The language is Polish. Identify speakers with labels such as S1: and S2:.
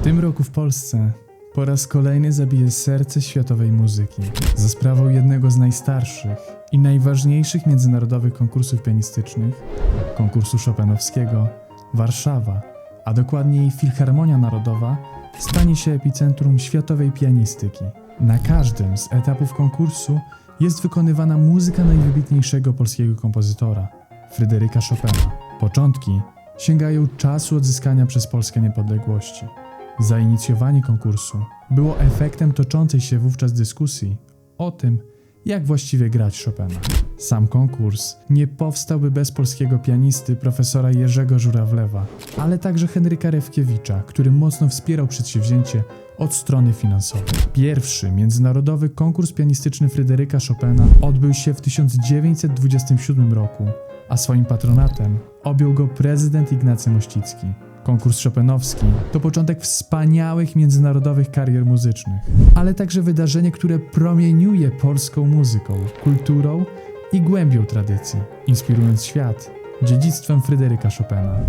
S1: W tym roku w Polsce po raz kolejny zabije serce światowej muzyki za sprawą jednego z najstarszych i najważniejszych międzynarodowych konkursów pianistycznych, konkursu Chopinowskiego, Warszawa, a dokładniej Filharmonia Narodowa, stanie się epicentrum światowej pianistyki. Na każdym z etapów konkursu jest wykonywana muzyka najwybitniejszego polskiego kompozytora, Fryderyka Chopina. Początki sięgają czasu odzyskania przez Polskę niepodległości. Zainicjowanie konkursu było efektem toczącej się wówczas dyskusji o tym, jak właściwie grać Chopina. Sam konkurs nie powstałby bez polskiego pianisty profesora Jerzego Żurawlewa, ale także Henryka Rewkiewicza, który mocno wspierał przedsięwzięcie od strony finansowej. Pierwszy międzynarodowy konkurs pianistyczny Fryderyka Chopina odbył się w 1927 roku, a swoim patronatem objął go prezydent Ignacy Mościcki. Konkurs Chopinowski to początek wspaniałych międzynarodowych karier muzycznych, ale także wydarzenie, które promieniuje polską muzyką, kulturą i głębią tradycji, inspirując świat dziedzictwem Fryderyka Chopina.